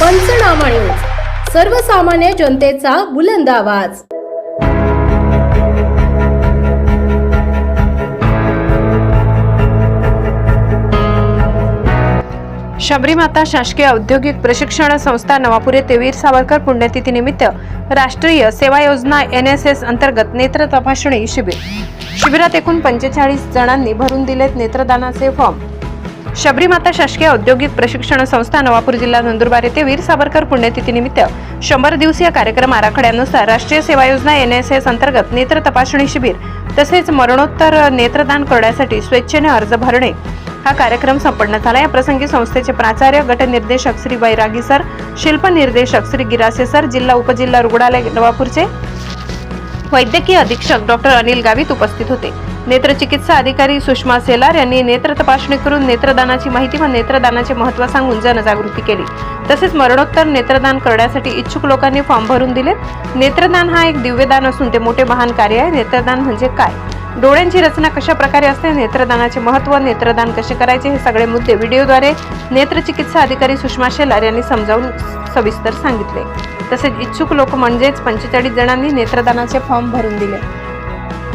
पंचनामा न्यूज. सर्वसामान्य जनतेचा बुलंद आवाज. शबरीमाता शासकीय औद्योगिक प्रशिक्षण संस्था नवापूर येथे वीर सावरकर पुण्यतिथीनिमित्त राष्ट्रीय सेवा योजना एन एस एस अंतर्गत नेत्र तपासणी शिबिर. शिबिरात एकूण पंचेचाळीस जणांनी भरून दिलेत नेत्रदानाचे फॉर्म. शबरीमाता शासकीय औद्योगिक प्रशिक्षण संस्था नवापूर जिल्हा नंदुरबार येथे वीर सावरकर पुण्यतिथीनिमित्त शंभर दिवसीय कार्यक्रम आराखड्यानुसार राष्ट्रीय सेवा योजना एन एस एस अंतर्गत नेत्र तपासणी शिबिर तसेच मरणोत्तर नेत्रदान करण्यासाठी स्वेच्छेने अर्ज भरणे. हा कार्यक्रम संपन्न झाला. या प्रसंगी संस्थेचे प्राचार्य गटनिर्देशक श्री बैरागी सर शिल्प निर्देशक श्री गिरासे सर जिल्हा उपजिल्हा रुग्णालय नवापूरचे वैद्यकीय अधीक्षक डॉक्टर अनिल गावित उपस्थित होते. नेत्रचिकित्सा अधिकारी सुषमा सेलार यांनी नेत्र तपासणी करून नेत्रदानाची माहिती व नेत्रदानाचे महत्त्व सांगून जनजागृती केली. तसेच मरणोत्तर नेत्रदान करण्यासाठी इच्छुक लोकांनी फॉर्म भरून दिले नेत्रदान हा एक दिव्यदान असून ते मोठे महान कार्य आहे. नेत्रदान म्हणजे काय? डोळ्यांची रचना कशा प्रकारे असते नेत्रदानाचे महत्त्व नेत्रदान कसे करायचे हे सगळे मुद्दे व्हिडिओद्वारे नेत्रचिकित्सा अधिकारी सुषमा शेलार यांनी समजावून सविस्तर सांगितले. तसेच इच्छुक लोक म्हणजेच पंचेचाळीस जणांनी नेत्रदानाचे फॉर्म भरून दिले.